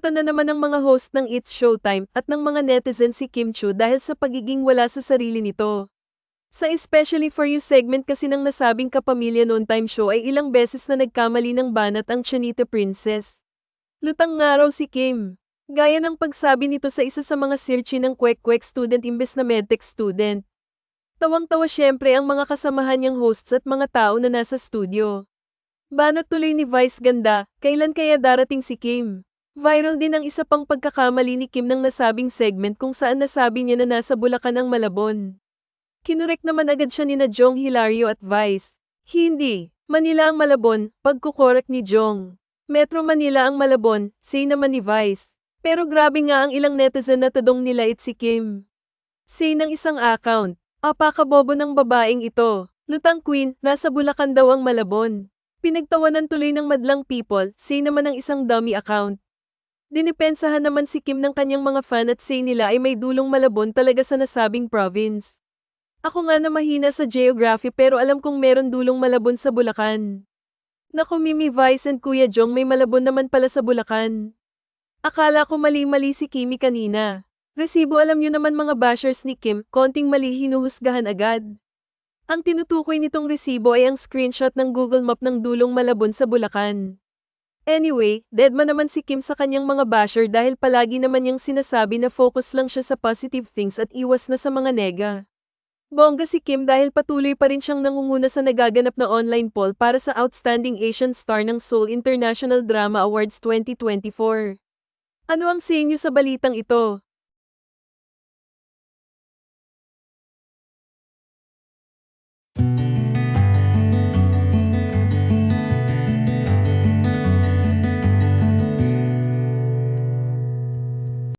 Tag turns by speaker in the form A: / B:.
A: Kinumusta na naman ng mga host ng It's Showtime at ng mga netizen si Kim Chu dahil sa pagiging wala sa sarili nito. Sa Especially For You segment kasi ng nasabing kapamilya noon time show ay ilang beses na nagkamali ng banat ang Chanita Princess. Lutang nga raw si Kim. Gaya ng pagsabi nito sa isa sa mga searchy ng kwek-kwek student imbes na medtech student. Tawang-tawa syempre ang mga kasamahan niyang hosts at mga tao na nasa studio. Banat tuloy ni Vice Ganda, kailan kaya darating si Kim? Viral din ang isa pang pagkakamali ni Kim ng nasabing segment kung saan nasabi niya na nasa Bulacan ang Malabon. Kinurek naman agad siya ni na Jong Hilario at Vice. Hindi, Manila ang Malabon, pagkukorek ni Jong. Metro Manila ang Malabon, say naman ni Vice. Pero grabe nga ang ilang netizen na tadong nila it si Kim. Say ng isang account, apakabobo ng babaeng ito. Lutang Queen, nasa Bulacan daw ang Malabon. Pinagtawanan tuloy ng madlang people, say naman ng isang dummy account. Dinipensahan naman si Kim ng kanyang mga fan at say nila ay may dulong Malabon talaga sa nasabing province. Ako nga na mahina sa geography pero alam kong meron dulong Malabon sa Bulacan. Naku Mimi Vice and Kuya Jong may Malabon naman pala sa Bulacan. Akala ko mali-mali si Kimi kanina. Resibo alam niyo naman mga bashers ni Kim, konting mali hinuhusgahan agad. Ang tinutukoy nitong resibo ay ang screenshot ng Google Map ng dulong Malabon sa Bulacan. Anyway, deadma naman si Kim sa kanyang mga basher dahil palagi naman niyang sinasabi na focus lang siya sa positive things at iwas na sa mga nega. Bongga si Kim dahil patuloy pa rin siyang nangunguna sa nagaganap na online poll para sa Outstanding Asian Star ng Seoul International Drama Awards 2024. Ano ang sa inyo sa balitang ito?